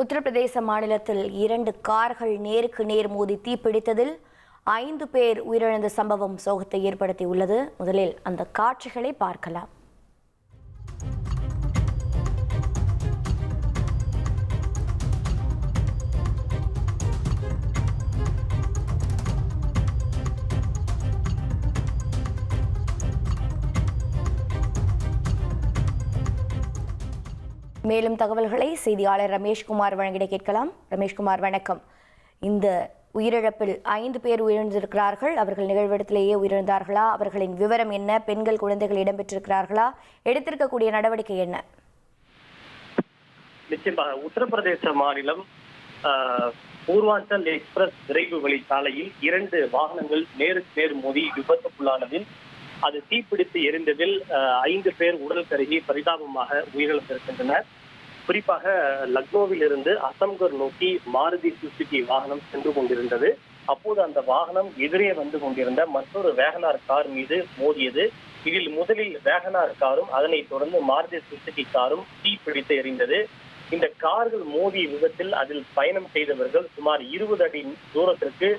உத்தரப்பிரதேச மாநிலத்தில் இரண்டு கார்கள் நேருக்கு நேர் மோதி தீப்பிடித்ததில் ஐந்து பேர் உயிரிழந்த சம்பவம் சோகத்தை ஏற்படுத்தியுள்ளது. முதலில் அந்த காட்சிகளை பார்க்கலாம். மேலும் தகவல்களை செய்தியாளர் ரமேஷ்குமார் வழங்கிட கேட்கலாம். ரமேஷ்குமார் வணக்கம். இந்த உயிரிழப்பில் ஐந்து பேர் உயிரிழந்திருக்கிறார்கள். அவர்கள் நிகழ்விடத்திலேயே உயிரிழந்தார்களா? அவர்களின் விவரம் என்ன? பெண்கள் குழந்தைகள் இடம்பெற்றிருக்கிறார்களா? எடுத்திருக்கக்கூடிய நடவடிக்கை என்ன? நிச்சயமாக உத்தரப்பிரதேச மாநிலம் பூர்வாஞ்சல் எக்ஸ்பிரஸ் விரைவு வழி சாலையில் இரண்டு வாகனங்கள் நேருக்கு நேர் மோதி விபத்துக்குள்ளானதில் அது தீப்பிடித்து எரிந்ததில் ஐந்து பேர் உடல் கருகி பரிதாபமாக உயிரிழந்திருக்கின்றனர் குறிப்பாக லக்னோவில் இருந்து அசம்கர் நோக்கி மாருதி சுசுகி வாகனம் சென்று கொண்டிருந்தது. அப்போது அந்த வாகனம் எதிரே வந்து கொண்டிருந்த மற்றொரு வேகனார் கார் மீது மோதியது. இதில் முதலில் வேகனார் காரும் அதனைத் தொடர்ந்து மாருதி சுசுகி காரும் தீப்பிடித்து எரிந்தது. இந்த கார்கள் மோதிய விபத்தில் அதில் பயணம் செய்தவர்கள் சுமார் இருபது அடி தூரத்திற்கு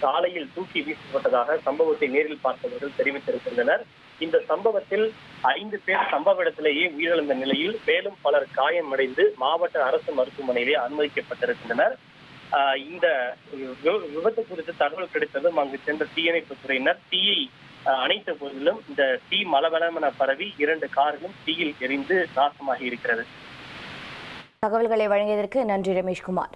சாலையில் தூக்கி வீசப்பட்டதாக சம்பவத்தை நேரில் பார்த்தவர்கள் தெரிவித்திருக்கின்றனர். இந்த சம்பவத்தில் ஐந்து பேர் சம்பவ இடத்திலேயே உயிரிழந்த நிலையில் மேலும் பலர் காயமடைந்து மாவட்ட அரசு மருத்துவமனையிலே அனுமதிக்கப்பட்டிருக்கின்றனர். ஆஹ் இந்த விபத்து குறித்து தகவல் கிடைத்ததும் அங்கு சென்ற தீயணைப்புத் துறையினர் தீயை அணைத்த போதிலும் இந்த தீ மலவலமென பரவி இரண்டு கார்களும் தீயில் எரிந்து நாசமாகி இருக்கிறது. தகவல்களை வழங்கியதற்கு நன்றி ரமேஷ்குமார்.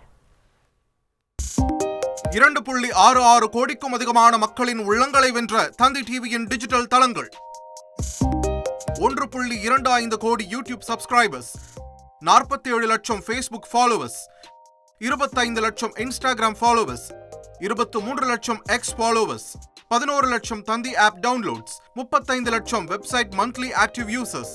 இரண்டு புள்ளி ஆறு ஆறு கோடிக்கும் அதிகமான மக்களின் உள்ளங்களை வென்ற தந்தி டிவியின் டிஜிட்டல் தளங்கள். ஒன்று புள்ளி இரண்டு ஐந்து கோடி யூடியூப் சப்ஸ்கிரைபர்ஸ். நாற்பத்தி ஏழு லட்சம் ஃபேஸ்புக் ஃபாலோவர்ஸ் இருபத்தைந்து லட்சம் இன்ஸ்டாகிராம் ஃபாலோவர்ஸ் இருபத்து மூன்று லட்சம் எக்ஸ் ஃபாலோவர்ஸ் பதினோரு லட்சம் தந்தி ஆப் டவுன்லோட்ஸ் முப்பத்தைந்து லட்சம் வெப்சைட் மந்த்லி ஆக்டிவ் யூசர்ஸ்